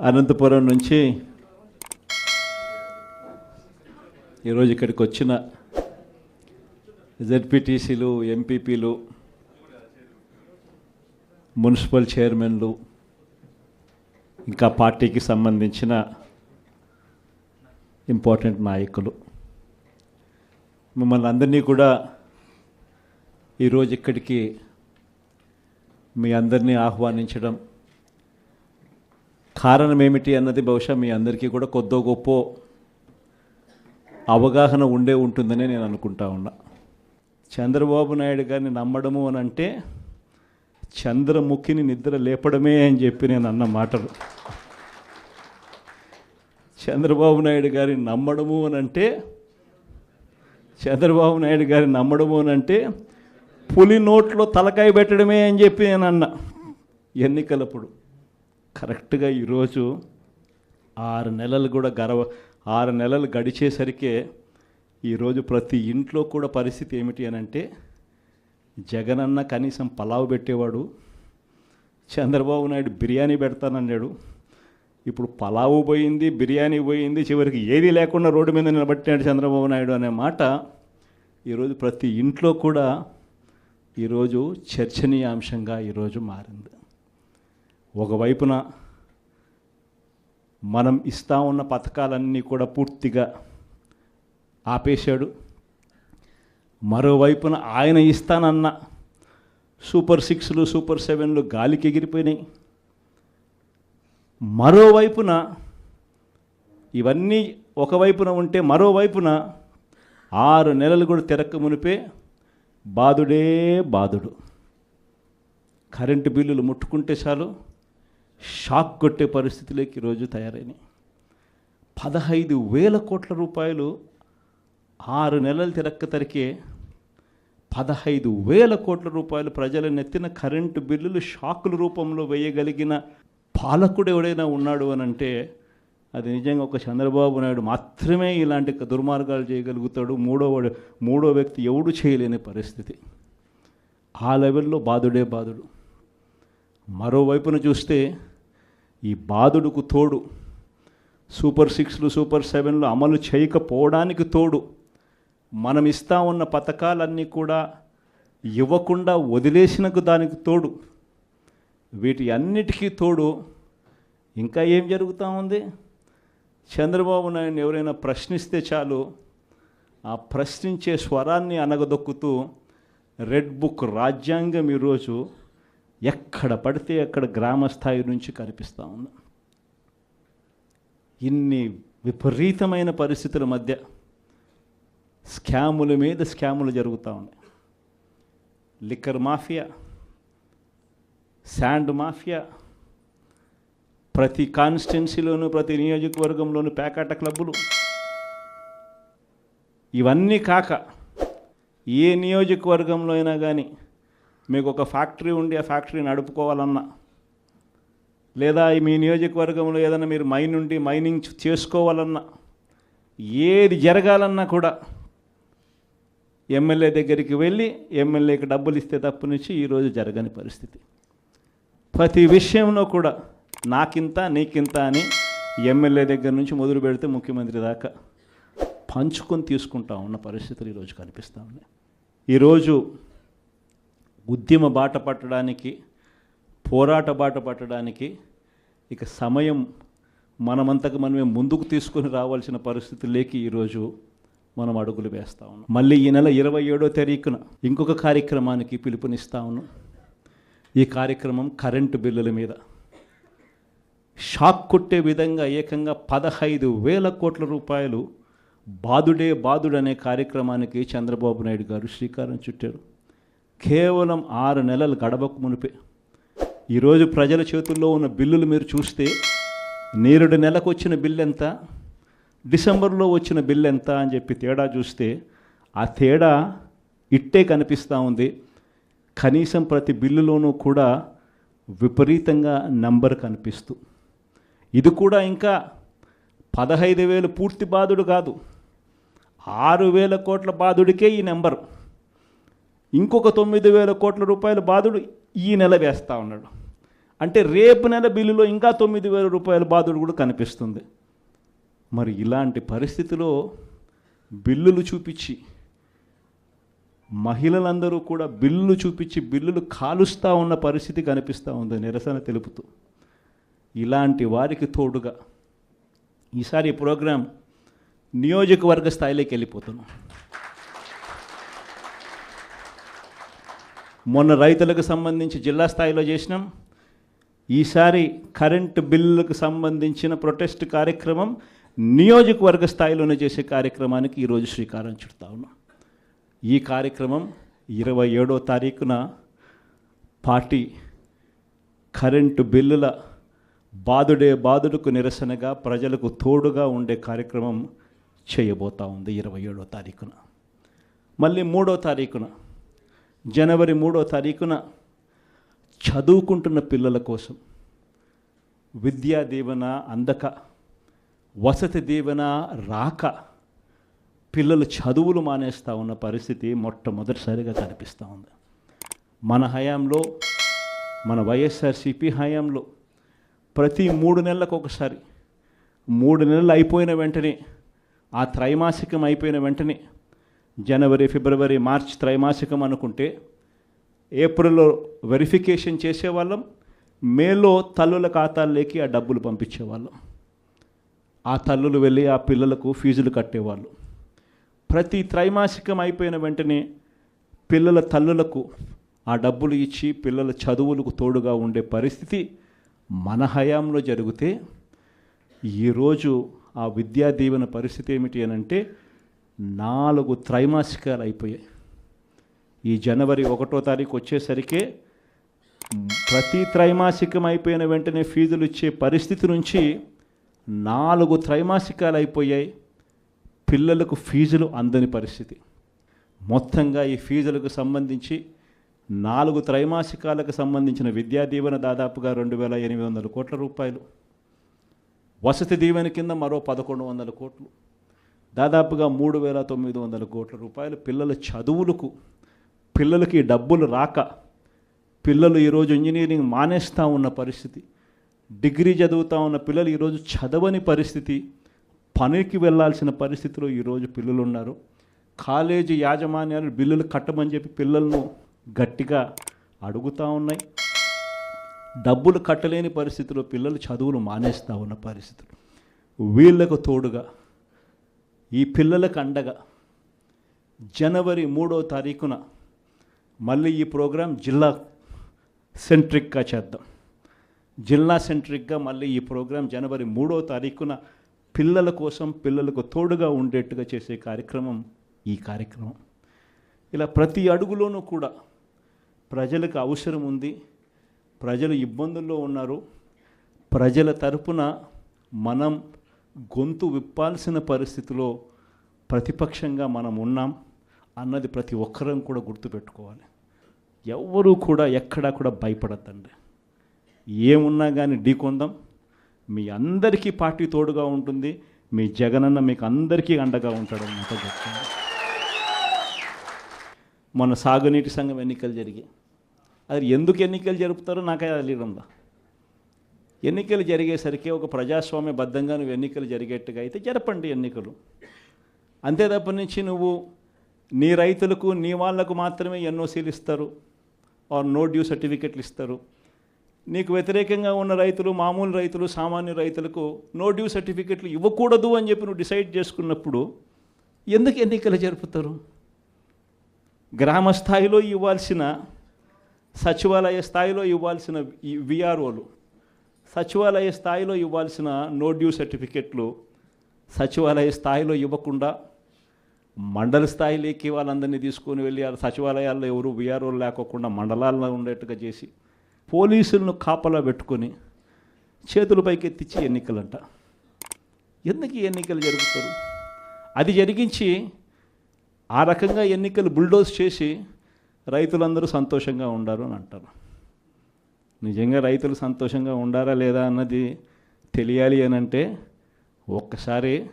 అనంతపురం నుంచి ఈరోజు ఇక్కడికి వచ్చిన జెడ్పీటీసీలు ఎంపీపీలు మున్సిపల్ చైర్మన్లు ఇంకా పార్టీకి సంబంధించిన ఇంపార్టెంట్ నాయకులు. మిమ్మల్ని అందరినీ కూడా ఈరోజు ఇక్కడికి మీ అందరినీ ఆహ్వానించడం కారణం ఏమిటి అన్నది బహుశా మీ అందరికీ కూడా కొద్దో గొప్ప అవగాహన ఉండే ఉంటుందని నేను అనుకుంటా ఉన్నా. చంద్రబాబు నాయుడు గారిని నమ్మడము అని అంటే చంద్రముఖిని నిద్ర లేపడమే అని చెప్పి నేను అన్న మాటలు. చంద్రబాబు నాయుడు గారిని నమ్మడము అని అంటే చంద్రబాబు నాయుడు గారిని నమ్మడము అని అంటే పులి నోట్లో తలకాయ పెట్టడమే అని చెప్పి నేను అన్న ఎన్నికలప్పుడు. కరెక్ట్గా ఈరోజు ఆరు నెలలు కూడా గర్వ ఆరు నెలలు గడిచేసరికే ఈరోజు ప్రతి ఇంట్లో కూడా పరిస్థితి ఏమిటి అని అంటే జగనన్న కనీసం పలావ్ పెట్టేవాడు చంద్రబాబు నాయుడు బిర్యానీ పెడతానన్నాడు. ఇప్పుడు పలావు పోయింది బిర్యానీ పోయింది చివరికి ఏది లేకుండా రోడ్డు మీద నిలబట్టాడు చంద్రబాబు నాయుడు అనే మాట ఈరోజు ప్రతి ఇంట్లో కూడా ఈరోజు చర్చనీయాంశంగా ఈరోజు మారింది. ఒకవైపున మనం ఇస్తా ఉన్న పథకాలన్నీ కూడా పూర్తిగా ఆపేశాడు. మరోవైపున ఆయన ఇస్తానన్న సూపర్ సిక్స్లు సూపర్ సెవెన్లు గాలికి ఎగిరిపోయినాయి. మరోవైపున ఇవన్నీ ఒకవైపున ఉంటే మరోవైపున ఆరు నెలలు కూడా తిరక్క మునిపే బాధుడే బాధుడు కరెంటు బిల్లులు ముట్టుకుంటే చాలు. షాక్ కొట్టే పరిస్థితిలోకి ఈరోజు తయారైనాయి. పదహైదు వేల కోట్ల రూపాయలు ఆరు నెలలు తిరక్క తరికే పదహైదు వేల కోట్ల రూపాయలు ప్రజల నెత్తిన కరెంటు బిల్లులు షాకుల రూపంలో వేయగలిగిన పాలకుడు ఎవడైనా ఉన్నాడు అని అంటే అది నిజంగా ఒక చంద్రబాబు నాయుడు మాత్రమే ఇలాంటి దుర్మార్గాలు చేయగలుగుతాడు. మూడో మూడో వ్యక్తి ఎవడు చేయలేని పరిస్థితి. ఆ లెవెల్లో బాధుడే బాధుడు మరోవైపున చూస్తే ఈ బాధుడుకు తోడు. సూపర్ సిక్స్లు సూపర్ సెవెన్లు అమలు చేయకపోవడానికి తోడు. మనం ఇస్తా ఉన్న పథకాలన్నీ కూడా ఇవ్వకుండా వదిలేసినకు దానికి తోడు. వీటి అన్నిటికీ తోడు. ఇంకా ఏం జరుగుతూ ఉంది? చంద్రబాబు నాయుడు ఎవరైనా ప్రశ్నిస్తే చాలు. ఆ ప్రశ్నించే స్వరాన్ని అనగదొక్కుతూ రెడ్ బుక్ రాజ్యాంగం ఈరోజు ఎక్కడ పడితే అక్కడ గ్రామ స్థాయి నుంచి కనిపిస్తూ ఉంది ఇన్ని విపరీతమైన పరిస్థితుల మధ్య స్కాముల మీద స్కాములు జరుగుతూ ఉన్నాయి. లిక్కర్ మాఫియా శాండ్ మాఫియా ప్రతి కాన్స్టిట్యున్సీలోనూ ప్రతి నియోజకవర్గంలోనూ పేకాట క్లబ్బులు. ఇవన్నీ కాక ఏ నియోజకవర్గంలో అయినా కానీ మీకు ఒక ఫ్యాక్టరీ ఉండి ఆ ఫ్యాక్టరీ నడుపుకోవాలన్నా. లేదా మీ నియోజకవర్గంలో ఏదైనా మీరు మైన్ ఉండి మైనింగ్ చేసుకోవాలన్నా. ఏది జరగాలన్నా కూడా ఎమ్మెల్యే దగ్గరికి వెళ్ళి ఎమ్మెల్యేకి డబ్బులు ఇస్తే తప్పు నుంచి ఈరోజు జరగని పరిస్థితి. ప్రతి విషయంలో కూడా నాకింత నీకింత అని ఎమ్మెల్యే దగ్గర నుంచి మొదలు పెడితే ముఖ్యమంత్రి దాకా పంచుకొని తీసుకుంటా ఉన్న పరిస్థితులు ఈరోజు కనిపిస్తూ ఉన్నాయి. ఈరోజు ఉద్యమ బాట పట్టడానికి పోరాట బాట పట్టడానికి ఇక సమయం మనమంతకు మనమే ముందుకు తీసుకొని రావాల్సిన పరిస్థితులేకి ఈరోజు మనం అడుగులు వేస్తా ఉన్నాం. మళ్ళీ ఈ నెల ఇరవై ఏడో తారీఖున ఇంకొక కార్యక్రమానికి పిలుపునిస్తా ఉన్నాం. ఈ కార్యక్రమం కరెంటు బిల్లుల మీద. షాక్ కొట్టే విధంగా ఏకంగా పదహైదు వేల కోట్ల రూపాయలు బాదుడే బాదుడు అనే కార్యక్రమానికి చంద్రబాబు నాయుడు గారు శ్రీకారం చుట్టారు. కేవలం ఆరు నెలలు గడవకు మునిపే. ఈరోజు ప్రజల చేతుల్లో ఉన్న బిల్లులు మీరు చూస్తే నేరుడు నెలకు వచ్చిన బిల్లు ఎంత డిసెంబర్లో వచ్చిన బిల్లు ఎంత అని చెప్పి తేడా చూస్తే ఆ తేడా ఇట్టే కనిపిస్తూ ఉంది. కనీసం ప్రతి బిల్లులోనూ కూడా విపరీతంగా నంబర్ కనిపిస్తూ. ఇది కూడా ఇంకా పదహైదు వేలు పూర్తి బాధుడు కాదు. ఆరు వేల కోట్ల బాధుడికే ఈ నెంబర్. ఇంకొక తొమ్మిది వేల కోట్ల రూపాయల బాధుడు ఈ నెల వేస్తూ ఉన్నాడు. అంటే రేపు నెల బిల్లులో ఇంకా తొమ్మిది వేల రూపాయల బాధుడు కూడా కనిపిస్తుంది. మరి ఇలాంటి పరిస్థితిలో బిల్లులు చూపించి మహిళలందరూ కూడా బిల్లులు చూపించి బిల్లులు కాలుస్తూ ఉన్న పరిస్థితి కనిపిస్తూ ఉంది నిరసన తెలుపుతూ. ఇలాంటి వారికి తోడుగా ఈసారి ప్రోగ్రాం నియోజకవర్గ స్థాయిలోకి వెళ్ళిపోతున్నాం. మొన్న రైతులకు సంబంధించి జిల్లా స్థాయిలో చేసినాం. ఈసారి కరెంటు బిల్లులకు సంబంధించిన ప్రొటెస్ట్ కార్యక్రమం నియోజకవర్గ స్థాయిలోనే చేసే కార్యక్రమానికి ఈరోజు శ్రీకారం చుడతా ఉన్నాం. ఈ కార్యక్రమం ఇరవై ఏడో తారీఖున పార్టీ కరెంటు బిల్లుల బాదుడే బాదుడుకు నిరసనగా ప్రజలకు తోడుగా ఉండే కార్యక్రమం చేయబోతా ఉంది ఇరవై ఏడో తారీఖున. మళ్ళీ మూడో తారీఖున జనవరి మూడో తారీఖున చదువుకుంటున్న పిల్లల కోసం విద్యా దీవెన అందక వసతి దీవెన రాక పిల్లలు చదువులు మానేస్తూ ఉన్న పరిస్థితి మొట్టమొదటిసారిగా కనిపిస్తూ ఉంది. మన హయాంలో మన వైఎస్ఆర్సిపి హయాంలో ప్రతి మూడు నెలలకు ఒకసారి మూడు నెలలు అయిపోయిన వెంటనే ఆ త్రైమాసికం అయిపోయిన వెంటనే జనవరి ఫిబ్రవరి మార్చ్ త్రైమాసికం అనుకుంటే ఏప్రిల్లో వెరిఫికేషన్ చేసేవాళ్ళం మేలో తల్లుల ఖాతాల్లోకి ఆ డబ్బులు పంపించేవాళ్ళం. ఆ తల్లులు వెళ్ళి ఆ పిల్లలకు ఫీజులు కట్టేవాళ్ళు. ప్రతి త్రైమాసికం అయిపోయిన వెంటనే పిల్లల తల్లులకు ఆ డబ్బులు ఇచ్చి పిల్లల చదువులకు తోడుగా ఉండే పరిస్థితి మన హయాంలో జరిగితే ఈరోజు ఆ విద్యా దీవెన పరిస్థితి ఏమిటి అని అంటే నాలుగు త్రైమాసికాలు అయిపోయాయి. ఈ జనవరి ఒకటో తారీఖు వచ్చేసరికి ప్రతి త్రైమాసికం అయిపోయిన వెంటనే ఫీజులు ఇచ్చే పరిస్థితి నుంచి నాలుగు త్రైమాసికాలు అయిపోయాయి. పిల్లలకు ఫీజులు అందని పరిస్థితి. మొత్తంగా ఈ ఫీజులకు సంబంధించి నాలుగు త్రైమాసికాలకు సంబంధించిన విద్యా దీవెన దాదాపుగా రెండు వేల ఎనిమిది వందల కోట్ల రూపాయలు. వసతి దీవెన కింద మరో పదకొండు వందల కోట్లు. దాదాపుగా మూడు వేల తొమ్మిది వందల కోట్ల రూపాయలు పిల్లల చదువులకు పిల్లలకి డబ్బులు రాక పిల్లలు ఈరోజు ఇంజనీరింగ్ మానేస్తూ ఉన్న పరిస్థితి డిగ్రీ చదువుతూ ఉన్న పిల్లలు ఈరోజు చదవని పరిస్థితి పనికి వెళ్ళాల్సిన పరిస్థితిలో ఈరోజు పిల్లలు ఉన్నారు కాలేజీ యాజమాన్యాలు బిల్లులు కట్టమని చెప్పి పిల్లలను గట్టిగా అడుగుతూ ఉన్నాయి. డబ్బులు కట్టలేని పరిస్థితిలో పిల్లలు చదువులు మానేస్తూ ఉన్న పరిస్థితులు వీళ్ళకు తోడుగా ఈ పిల్లలకు అండగా జనవరి మూడో తారీఖున మళ్ళీ ఈ ప్రోగ్రాం జిల్లా సెంట్రిక్గా చేద్దాం. జిల్లా సెంట్రిక్గా మళ్ళీ ఈ ప్రోగ్రాం జనవరి మూడో తారీఖున పిల్లల కోసం పిల్లలకు తోడుగా ఉండేట్టుగా చేసే కార్యక్రమం ఈ కార్యక్రమం. ఇలా ప్రతి అడుగులోనూ కూడా ప్రజలకు అవసరం ఉంది. ప్రజలు ఇబ్బందుల్లో ఉన్నారు. ప్రజల తరపున మనం గొంతు విప్పాల్సిన పరిస్థితిలో ప్రతిపక్షంగా మనం ఉన్నాం అన్నది ప్రతి ఒక్కరం కూడా గుర్తుపెట్టుకోవాలి. ఎవ్వరూ కూడా ఎక్కడా కూడా భయపడద్దండి. ఏమున్నా కానీ ఢీకొందాం మీ అందరికీ పార్టీ తోడుగా ఉంటుంది. మీ జగనన్న మీకు అందరికీ అండగా ఉంటాడు అన్నమాట చెప్తాను మన సాగునీటి సంఘం ఎన్నికలు జరిగాయి. అది ఎందుకు ఎన్నికలు జరుపుతారో నాకే తెలియడంలా ఎన్నికలు జరిగేసరికి ఒక ప్రజాస్వామ్యబద్ధంగా నువ్వు ఎన్నికలు జరిగేట్టుగా అయితే జరపండి ఎన్నికలు. అంతే తప్ప నుంచి నువ్వు నీ రైతులకు నీ వాళ్ళకు మాత్రమే ఎన్ఓసీలు ఇస్తారు ఆర్ నో డ్యూ సర్టిఫికెట్లు ఇస్తారు. నీకు వ్యతిరేకంగా ఉన్న రైతులు మామూలు రైతులు సామాన్య రైతులకు నో డ్యూ సర్టిఫికెట్లు ఇవ్వకూడదు అని చెప్పి నువ్వు డిసైడ్ చేసుకున్నప్పుడు ఎందుకు ఎన్నికలు జరుపుతారు? గ్రామ స్థాయిలో ఇవ్వాల్సిన సచివాలయ స్థాయిలో ఇవ్వాల్సిన విఆర్ఓలు సచివాలయ స్థాయిలో ఇవ్వాల్సిన నో డ్యూ సర్టిఫికెట్లు సచివాలయ స్థాయిలో ఇవ్వకుండా మండల స్థాయిలోకి వాళ్ళందరినీ తీసుకొని వెళ్ళి సచివాలయాల్లో ఎవరు విఆర్ఓలు లేకోకుండా మండలాల్లో ఉండేట్టుగా చేసి పోలీసులను కాపలా పెట్టుకొని చేతుల ఎత్తిచ్చి ఎన్నికలంట. ఎందుకు ఎన్నికలు జరుగుతారు? అది జరిగించి ఆ రకంగా ఎన్నికలు బుల్డోజ్ చేసి రైతులందరూ సంతోషంగా ఉండారు అని అంటారు. నిజంగా రైతులు సంతోషంగా ఉండారా లేదా అన్నది తెలియాలి అని అంటే ఒక్కసారి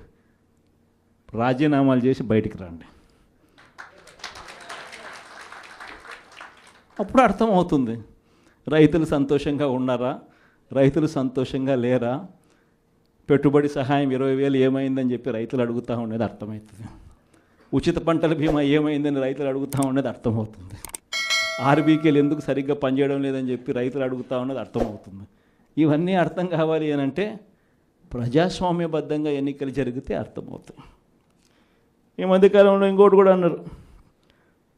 రాజీనామాలు చేసి బయటికి రండి. అప్పుడు అర్థమవుతుంది. రైతులు సంతోషంగా ఉన్నారా? రైతులు సంతోషంగా లేరా? పెట్టుబడి సహాయం ఇరవై వేలు ఏమైందని చెప్పి రైతులు అడుగుతూ ఉండేది అర్థమవుతుంది. ఉచిత పంటల బీమా ఏమైందని రైతులు అడుగుతూ ఉండేది అర్థమవుతుంది. ఆర్బీకేలు ఎందుకు సరిగ్గా పనిచేయడం లేదని చెప్పి రైతులు అడుగుతా ఉన్నది అర్థమవుతుంది. ఇవన్నీ అర్థం కావాలి అని అంటే ప్రజాస్వామ్యబద్ధంగా ఎన్నికలు జరిగితే అర్థమవుతుంది. ఈ మధ్యకాలంలో ఇంకోటి కూడా అన్నారు.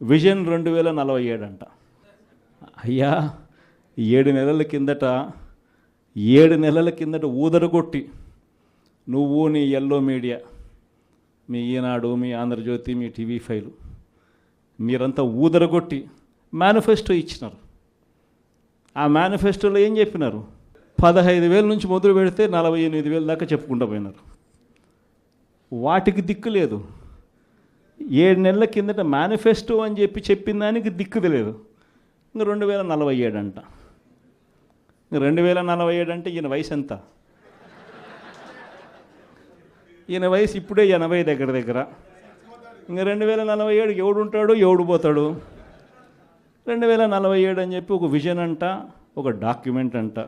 విజన్ రెండు వేల నలభై ఏడు అంట. అయ్యా ఏడు నెలల కిందట ఏడు నెలల కిందట ఊదరగొట్టి నువ్వు నీ ఎల్లో మీడియా మీ ఈనాడు మీ ఆంధ్రజ్యోతి మీ టీవీ ఫైలు మీరంతా ఊదరగొట్టి మేనిఫెస్టో ఇచ్చినారు. ఆ మేనిఫెస్టోలో ఏం చెప్పినారు? పదహైదు వేల నుంచి మొదలు పెడితే నలభై ఎనిమిది వేల దాకా చెప్పుకుంటూ పోయినారు. వాటికి దిక్కు లేదు. ఏడు నెలల కిందట మేనిఫెస్టో అని చెప్పి చెప్పిన దానికి దిక్కుది లేదు ఇంక రెండు వేల నలభై ఏడు అంట. రెండు వేల నలభై ఏడు అంటే ఈయన వయసు ఎంత? ఈయన వయసు ఇప్పుడే ఎనభై దగ్గర దగ్గర. ఇంక రెండు వేల నలభై ఏడు ఎవడు ఉంటాడు? ఎవడు పోతాడు? రెండు వేల నలభై ఏడు అని చెప్పి ఒక విజన్ అంట ఒక డాక్యుమెంట్ అంట.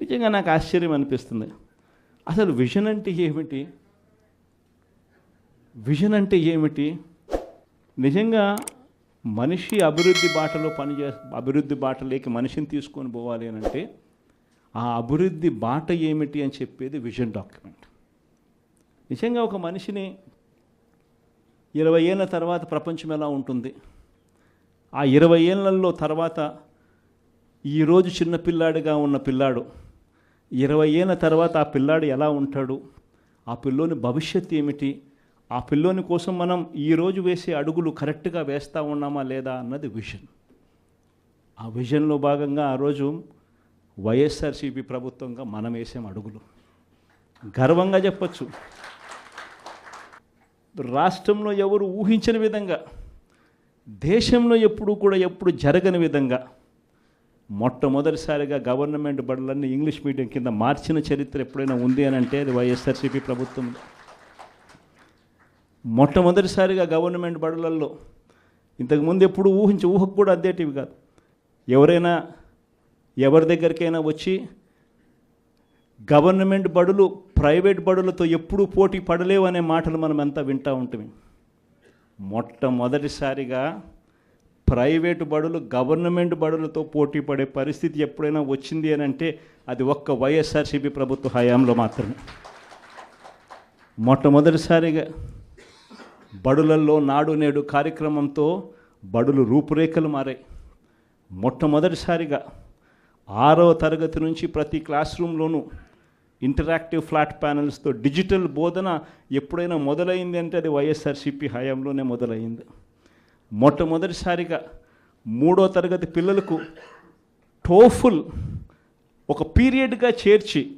నిజంగా నాకు ఆశ్చర్యం అనిపిస్తుంది. అసలు విజన్ అంటే ఏమిటి? విజన్ అంటే ఏమిటి? నిజంగా మనిషి అభివృద్ధి బాటలో పనిచే అభివృద్ధి బాటలోకి మనిషిని తీసుకొని పోవాలి అని అంటే ఆ అభివృద్ధి బాట ఏమిటి అని చెప్పేది విజన్ డాక్యుమెంట్. నిజంగా ఒక మనిషిని ఇరవై ఏళ్ళ తర్వాత ప్రపంచం ఎలా ఉంటుంది? ఆ ఇరవై ఏళ్ళల్లో తర్వాత ఈరోజు చిన్నపిల్లాడిగా ఉన్న పిల్లాడు ఇరవై ఏళ్ళ తర్వాత ఆ పిల్లాడు ఎలా ఉంటాడు? ఆ పిల్లోని భవిష్యత్ ఏమిటి? ఆ పిల్లోని కోసం మనం ఈరోజు వేసే అడుగులు కరెక్ట్గా వేస్తూ ఉన్నామా లేదా అన్నది విజన్. ఆ విజన్లో భాగంగా ఆ రోజు వైఎస్ఆర్సీపీ ప్రభుత్వంగా మనం వేసాం అడుగులు. గర్వంగా చెప్పచ్చు. రాష్ట్రంలో ఎవరు ఊహించని విధంగా దేశంలో ఎప్పుడు కూడా ఎప్పుడు జరగని విధంగా మొట్టమొదటిసారిగా గవర్నమెంట్ బడులన్నీ ఇంగ్లీష్ మీడియం కింద మార్చిన చరిత్ర ఎప్పుడైనా ఉంది అని అంటే అది వైఎస్ఆర్సీపీ ప్రభుత్వం. మొట్టమొదటిసారిగా గవర్నమెంట్ బడులలో ఇంతకుముందు ఎప్పుడు ఊహించి ఊహకు కూడా అదేటివి కాదు. ఎవరైనా ఎవరి దగ్గరికైనా వచ్చి గవర్నమెంట్ బడులు ప్రైవేట్ బడులతో ఎప్పుడూ పోటీ పడలేవు అనే మాటలు మనం అంతా వింటూ ఉంటుంది మొట్టమొదటిసారిగా ప్రైవేటు బడులు గవర్నమెంట్ బడులతో పోటీ పడే పరిస్థితి ఎప్పుడైనా వచ్చింది అని అంటే అది ఒక్క వైఎస్ఆర్సీపీ ప్రభుత్వ హయాంలో మాత్రమే. మొట్టమొదటిసారిగా బడులల్లో నాడు నేడు కార్యక్రమంతో బడులు రూపురేఖలు మారాయి. మొట్టమొదటిసారిగా ఆరవ తరగతి నుంచి ప్రతి క్లాస్ రూమ్లోనూ ఇంటరాక్టివ్ ఫ్లాట్ ప్యానల్స్తో డిజిటల్ బోధన ఎప్పుడైనా మొదలైంది అంటే అది వైఎస్ఆర్సీపీ హయాంలోనే మొదలైంది. మొట్టమొదటిసారిగా మూడో తరగతి పిల్లలకు టోఫుల్ ఒక పీరియడ్గా చేర్చి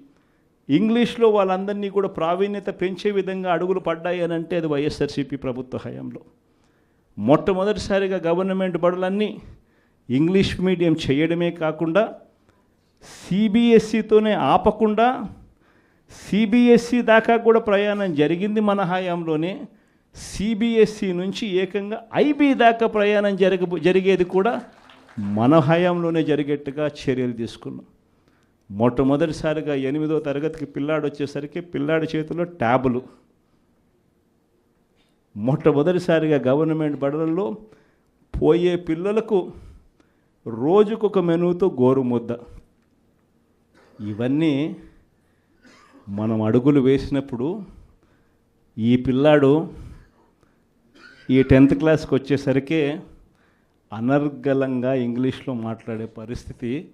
ఇంగ్లీష్లో వాళ్ళందరినీ కూడా ప్రావీణ్యత పెంచే విధంగా అడుగులు పడ్డాయి అని అంటే అది వైఎస్ఆర్సీపీ ప్రభుత్వ హయాంలో. మొట్టమొదటిసారిగా గవర్నమెంట్ బడులన్నీ ఇంగ్లీష్ మీడియం చేయడమే కాకుండా సిబిఎస్సితోనే ఆపకుండా సిబిఎస్సి దాకా కూడా ప్రయాణం జరిగింది మన హయాంలోనే సిబిఎస్ఈ నుంచి ఏకంగా ఐబీ దాకా ప్రయాణం జరగ జరిగేది కూడా మన హయాంలోనే జరిగేట్టుగా చర్యలు తీసుకున్నాం. మొట్టమొదటిసారిగా ఎనిమిదో తరగతికి పిల్లాడు వచ్చేసరికి పిల్లాడి చేతిలో ట్యాబులు. మొట్టమొదటిసారిగా గవర్నమెంట్ బడులలో పోయే పిల్లలకు రోజుకొక మెనూతో గోరు ముద్ద ఇవన్నీ మనం అడుగులు వేసినప్పుడు ఈ పిల్లాడు ఈ టెన్త్ క్లాస్కి వచ్చేసరికి అనర్గళంగా ఇంగ్లీష్లో మాట్లాడే పరిస్థితి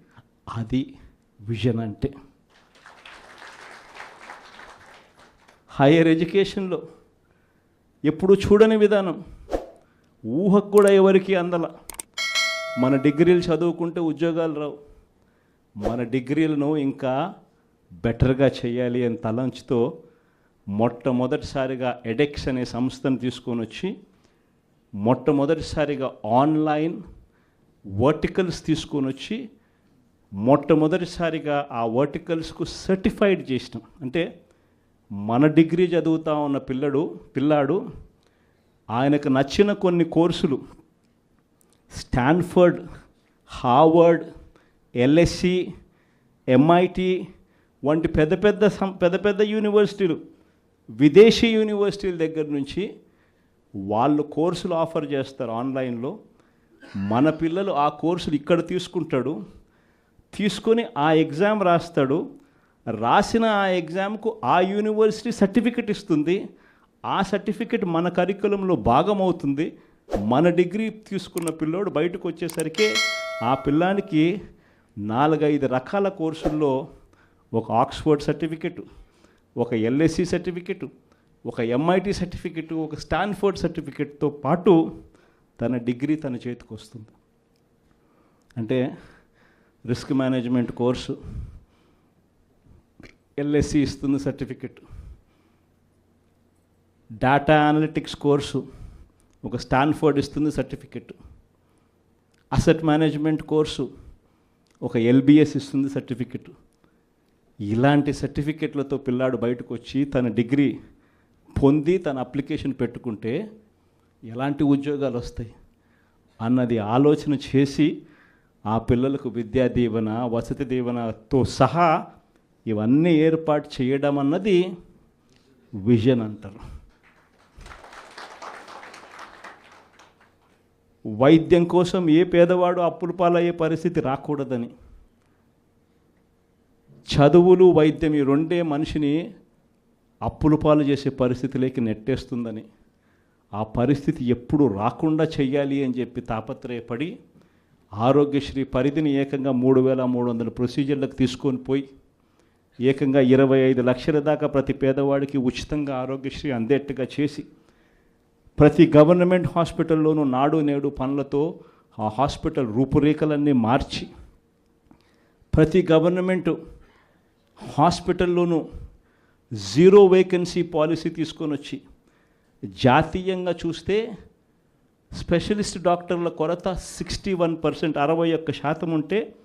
అది విజన్ అంటే. హైయర్ ఎడ్యుకేషన్లో ఎప్పుడు చూడని విధానం ఊహకు కూడా ఎవరికి అందల. మన డిగ్రీలు చదువుకుంటే ఉద్యోగాలు రావు. మన డిగ్రీలను ఇంకా బెటర్గా చేయాలి అని తలంచుతో మొట్టమొదటిసారిగా ఎడెక్స్ అనే సంస్థను తీసుకొని వచ్చి మొట్టమొదటిసారిగా ఆన్లైన్ వర్టికల్స్ తీసుకొని వచ్చి మొట్టమొదటిసారిగా ఆ వర్టికల్స్కు సర్టిఫైడ్ చేసినాం. అంటే మన డిగ్రీ చదువుతా ఉన్న పిల్లడు పిల్లాడు ఆయనకు నచ్చిన కొన్ని కోర్సులు స్టాన్ఫర్డ్ హార్వర్డ్ ఎల్ఎస్సి ఎంఐటి వంటి పెద్ద పెద్ద పెద్ద పెద్ద యూనివర్సిటీలు విదేశీ యూనివర్సిటీల దగ్గర నుంచి వాళ్ళు కోర్సులు ఆఫర్ చేస్తారు ఆన్లైన్లో. మన పిల్లలు ఆ కోర్సులు ఇక్కడ తీసుకుంటాడు తీసుకొని ఆ ఎగ్జామ్ రాస్తాడు. రాసిన ఆ ఎగ్జామ్కు ఆ యూనివర్సిటీ సర్టిఫికెట్ ఇస్తుంది. ఆ సర్టిఫికెట్ మన కరికులంలో భాగం అవుతుంది మన డిగ్రీ తీసుకున్న పిల్లోడు బయటకు వచ్చేసరికి ఆ పిల్లానికి నాలుగైదు రకాల కోర్సుల్లో ఒక ఆక్స్ఫర్డ్ సర్టిఫికెట్ ఒక ఎల్ఎస్సి సర్టిఫికెట్ ఒక ఎంఐటి సర్టిఫికెట్ ఒక స్టాన్ఫోర్డ్ సర్టిఫికెట్తో పాటు తన డిగ్రీ తన చేతికి వస్తుంది. అంటే రిస్క్ మేనేజ్మెంట్ కోర్సు ఎల్ఎస్సి ఇస్తుంది సర్టిఫికెట్. డేటా అనలిటిక్స్ కోర్సు ఒక స్టాన్ఫోర్డ్ ఇస్తుంది సర్టిఫికెట్. అసెట్ మేనేజ్మెంట్ కోర్సు ఒక ఎల్బిఎస్ ఇస్తుంది సర్టిఫికెట్. ఇలాంటి సర్టిఫికెట్లతో పిల్లాడు బయటకు వచ్చి తన డిగ్రీ పొంది తన అప్లికేషన్ పెట్టుకుంటే ఎలాంటి ఉద్యోగాలు వస్తాయి? అన్నది ఆలోచన చేసి ఆ పిల్లలకు విద్యా దీవెన వసతి దీవెనతో సహా ఇవన్నీ ఏర్పాటు చేయడం అన్నది విజన్ అంటారు. వైద్యం కోసం ఏ పేదవాడు అప్పుల పాలయ్యే పరిస్థితి రాకూడదని చదువులు వైద్యం ఈ రెండే మనిషిని అప్పుల పాలు చేసే పరిస్థితిలోకి నెట్టేస్తుందని. ఆ పరిస్థితి ఎప్పుడు రాకుండా చెయ్యాలి అని చెప్పి తాపత్రయపడి ఆరోగ్యశ్రీ పరిధిని ఏకంగా మూడు వేల మూడు వందల ప్రొసీజర్లకు తీసుకొని పోయి ఏకంగా ఇరవై ఐదు లక్షల దాకా ప్రతి పేదవాడికి ఉచితంగా ఆరోగ్యశ్రీ అందేట్టుగా చేసి ప్రతి గవర్నమెంట్ హాస్పిటల్లోనూ నాడు నేడు పనులతో ఆ హాస్పిటల్ రూపురేఖలన్నీ మార్చి ప్రతి గవర్నమెంట్ హాస్పిటల్లోనూ జీరో వేకెన్సీ పాలసీ తీసుకొని వచ్చి జాతీయంగా చూస్తే స్పెషలిస్ట్ డాక్టర్ల కొరత సిక్స్టీ వన్ పర్సెంట్ అరవై ఒక్క శాతం ఉంటే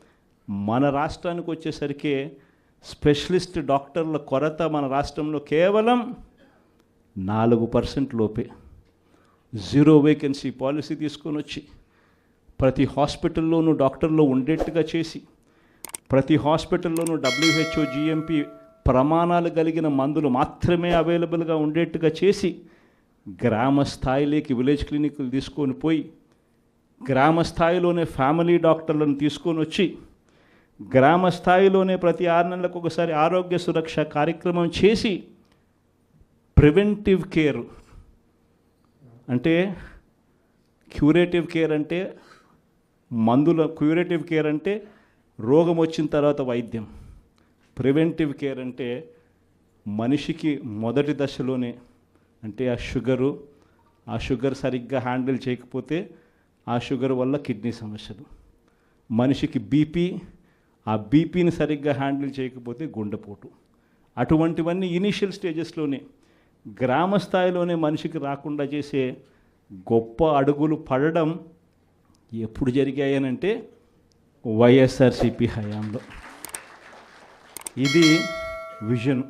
మన రాష్ట్రానికి వచ్చేసరికి స్పెషలిస్ట్ డాక్టర్ల కొరత మన రాష్ట్రంలో కేవలం నాలుగు పర్సెంట్ లోపే. జీరో వేకెన్సీ పాలసీ తీసుకొని వచ్చి ప్రతి హాస్పిటల్లోనూ డాక్టర్లు ఉండేట్టుగా చేసి ప్రతి హాస్పిటల్లోనూ డబ్ల్యూహెచ్ఓ జిఎంపి ప్రమాణాలు కలిగిన మందులు మాత్రమే అవైలబుల్గా ఉండేట్టుగా చేసి గ్రామ స్థాయిలోకి విలేజ్ క్లినిక్లు తీసుకొని పోయి గ్రామ స్థాయిలోనే ఫ్యామిలీ డాక్టర్లను తీసుకొని వచ్చి గ్రామ స్థాయిలోనే ప్రతి ఆరు నెలలకు ఒకసారి ఆరోగ్య సురక్ష కార్యక్రమం చేసి ప్రివెంటివ్ కేర్ అంటే క్యూరేటివ్ కేర్ అంటే మందుల క్యూరేటివ్ కేర్ అంటే రోగం వచ్చిన తర్వాత వైద్యం. ప్రివెంటివ్ కేర్ అంటే మనిషికి మొదటి దశలోనే అంటే ఆ షుగరు ఆ షుగర్ సరిగ్గా హ్యాండిల్ చేయకపోతే ఆ షుగర్ వల్ల కిడ్నీ సమస్యలు. మనిషికి బీపీ ఆ బీపీని సరిగ్గా హ్యాండిల్ చేయకపోతే గుండెపోటు. అటువంటివన్నీ ఇనీషియల్ స్టేజెస్లోనే గ్రామ స్థాయిలోనే మనిషికి రాకుండా చేసే గొప్ప అడుగులు పడడం ఎప్పుడు జరిగాయనంటే వైఎస్ఆర్సిపి హయాంలో. ఇది విజన్.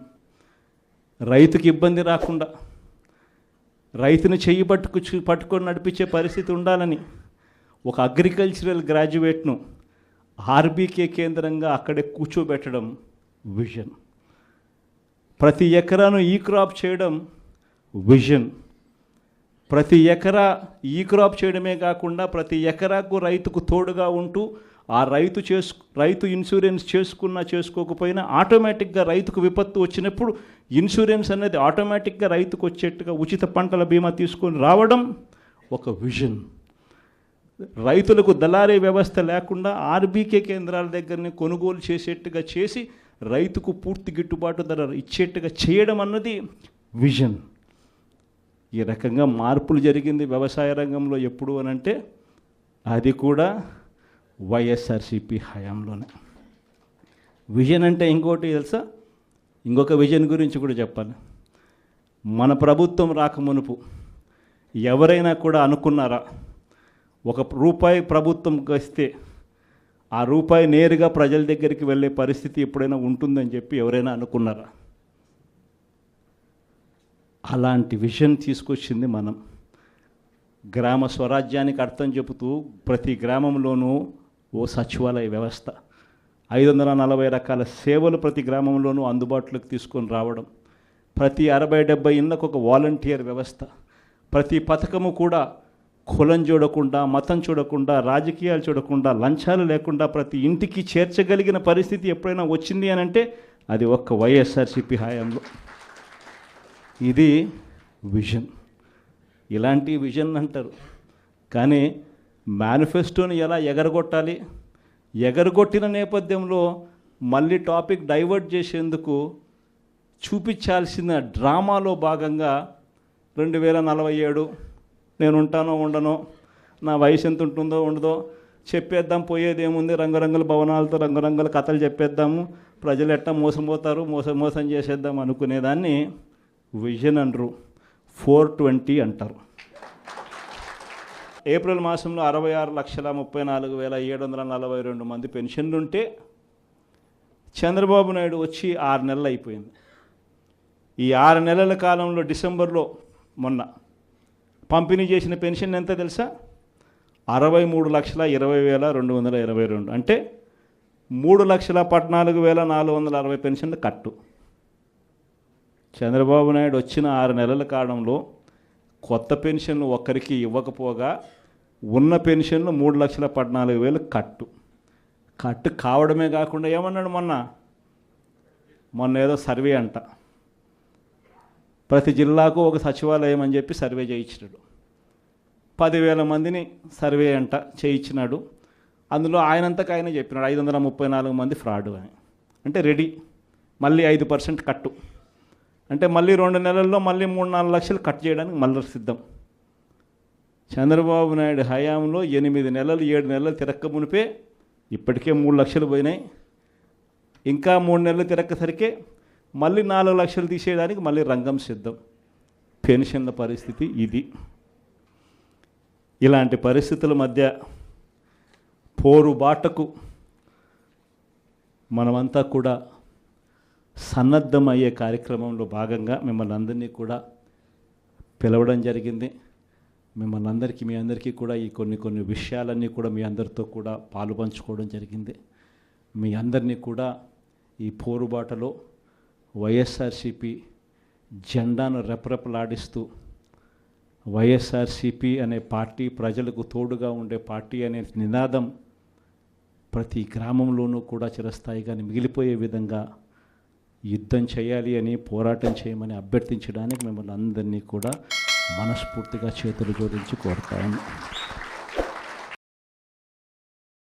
రైతుకి ఇబ్బంది రాకుండా రైతును చెయ్యి పట్టుకు పట్టుకొని నడిపించే పరిస్థితి ఉండాలని ఒక అగ్రికల్చరల్ గ్రాడ్యుయేట్ను ఆర్బీకే కేంద్రంగా అక్కడే కూర్చోబెట్టడం విజన్. ప్రతి ఎకరాను ఈ క్రాప్ చేయడం విజన్. ప్రతి ఎకరా ఈ క్రాప్ చేయడమే కాకుండా ప్రతి ఎకరాకు రైతుకు తోడుగా ఉంటూ ఆ రైతు చేసు రైతు ఇన్సూరెన్స్ చేసుకున్నా చేసుకోకపోయినా ఆటోమేటిక్గా రైతుకు విపత్తు వచ్చినప్పుడు ఇన్సూరెన్స్ అనేది ఆటోమేటిక్గా రైతుకు వచ్చేట్టుగా ఉచిత పంటల బీమా తీసుకొని రావడం ఒక విజన్. రైతులకు దళారీ వ్యవస్థ లేకుండా ఆర్బీకే కేంద్రాల దగ్గరనే కొనుగోలు చేసేట్టుగా చేసి రైతుకు పూర్తి గిట్టుబాటు ధర ఇచ్చేట్టుగా చేయడం అన్నది విజన్. ఈ రకంగా మార్పులు జరిగింది వ్యవసాయ రంగంలో ఎప్పుడు అని అంటే అది కూడా వైఎస్ఆర్సిపి హయాంలోనే. విజన్ అంటే ఇంకోటి తెలుసా? ఇంకొక విజన్ గురించి కూడా చెప్పాలి. మన ప్రభుత్వం రాకమునుపు ఎవరైనా కూడా అనుకున్నారా? ఒక రూపాయి ప్రభుత్వం వస్తే ఆ రూపాయి నేరుగా ప్రజల దగ్గరికి వెళ్ళే పరిస్థితి ఎప్పుడైనా ఉంటుందని చెప్పి ఎవరైనా అనుకున్నారా? అలాంటి విజన్ తీసుకొచ్చింది మనం. గ్రామ స్వరాజ్యానికి అర్థం చెబుతూ ప్రతి గ్రామంలోనూ ఓ సచివాలయ వ్యవస్థ. ఐదు వందల నలభై రకాల సేవలు ప్రతి గ్రామంలోనూ అందుబాటులోకి తీసుకొని రావడం ప్రతి అరవై డెబ్బై ఇళ్ళకు ఒక వాలంటీర్ వ్యవస్థ ప్రతి పథకము కూడా కులం చూడకుండా మతం చూడకుండా రాజకీయాలు చూడకుండా లంచాలు లేకుండా ప్రతి ఇంటికి చేర్చగలిగిన పరిస్థితి ఎప్పుడైనా వచ్చింది అని అంటే అది ఒక్క వైఎస్ఆర్సిపి హయాంలో. ఇది విజన్. ఇలాంటి విజన్ అంటారు. కానీ మేనిఫెస్టోని ఎలా ఎగరగొట్టాలి? ఎగరగొట్టిన నేపథ్యంలో మళ్ళీ టాపిక్ డైవర్ట్ చేసేందుకు చూపించాల్సిన డ్రామాలో భాగంగా రెండు వేల నలభై ఏడు నేను ఉంటానో ఉండనో నా వయసు ఎంత ఉంటుందో ఉండదో చెప్పేద్దాం. పోయేది ఏముంది రంగురంగుల భవనాలతో రంగురంగుల కథలు చెప్పేద్దాము. ప్రజలు ఎట్టా మోసపోతారు? మోసం మోసం చేసేద్దాం అనుకునేదాన్ని విజన్ అనరు ఫోర్ ట్వంటీ అంటారు. ఏప్రిల్ మాసంలో అరవై ఆరు లక్షల ముప్పై నాలుగు వేల ఏడు వందల నలభై రెండు మంది పెన్షన్లు ఉంటే చంద్రబాబు నాయుడు వచ్చి ఆరు నెలలు అయిపోయింది. ఈ ఆరు నెలల కాలంలో డిసెంబర్లో మొన్న పంపిణీ చేసిన పెన్షన్ ఎంత తెలుసా? అరవై మూడు లక్షల ఇరవై వేల రెండు వందల ఇరవై రెండు. అంటే మూడు లక్షల పద్నాలుగు వేల నాలుగు వందల అరవై పెన్షన్లు కట్టు. చంద్రబాబు నాయుడు వచ్చిన ఆరు నెలల కాలంలో కొత్త పెన్షన్లు ఒక్కరికి ఇవ్వకపోగా ఉన్న పెన్షన్లు మూడు లక్షల పద్నాలుగు వేలు కట్టు. కట్టు కావడమే కాకుండా ఏమన్నాడు మొన్న? మొన్న ఏదో సర్వే అంట. ప్రతి జిల్లాకు ఒక సచివాలయం అని చెప్పి సర్వే చేయించినాడు. పదివేల మందిని సర్వే అంట చేయించినాడు. అందులో ఆయనంతకు ఆయన చెప్పినాడు ఐదు వందల ముప్పై నాలుగు మంది ఫ్రాడ్ అని. అంటే రెడీ. మళ్ళీ ఐదు పర్సెంట్ కట్టు. అంటే మళ్ళీ రెండు నెలల్లో మళ్ళీ మూడు నాలుగు లక్షలు కట్ చేయడానికి మళ్ళీ సిద్ధం. చంద్రబాబు నాయుడు హయాంలో ఎనిమిది నెలలు ఏడు నెలలు తిరక్క మునిపే ఇప్పటికే మూడు లక్షలు పోయినాయి. ఇంకా మూడు నెలలు తిరక్కసరికే మళ్ళీ నాలుగు లక్షలు తీసేయడానికి మళ్ళీ రంగం సిద్ధం. పెన్షన్ల పరిస్థితి ఇది. ఇలాంటి పరిస్థితుల మధ్య పోరుబాటకు మనమంతా కూడా సన్నద్ధమయ్యే కార్యక్రమంలో భాగంగా మిమ్మల్ని అందరినీ కూడా పిలవడం జరిగింది. మిమ్మల్ని అందరికీ మీ అందరికీ కూడా ఈ కొన్ని కొన్ని విషయాలన్నీ కూడా మీ అందరితో కూడా పాలు పంచుకోవడం జరిగింది. మీ అందరినీ కూడా ఈ పోరుబాటలో వైఎస్ఆర్సిపి జెండాను రెపరెపలాడిస్తూ వైఎస్ఆర్సిపి అనే పార్టీ ప్రజలకు తోడుగా ఉండే పార్టీ అనే నినాదం ప్రతి గ్రామంలోనూ కూడా చిరస్థాయిగా మిగిలిపోయే విధంగా యుద్ధం చేయాలి అని పోరాటం చేయమని అభ్యర్థించడానికి మిమ్మల్ని అందరినీ కూడా మనస్ఫూర్తిగా చేతులు జోడించి కోరుతాను.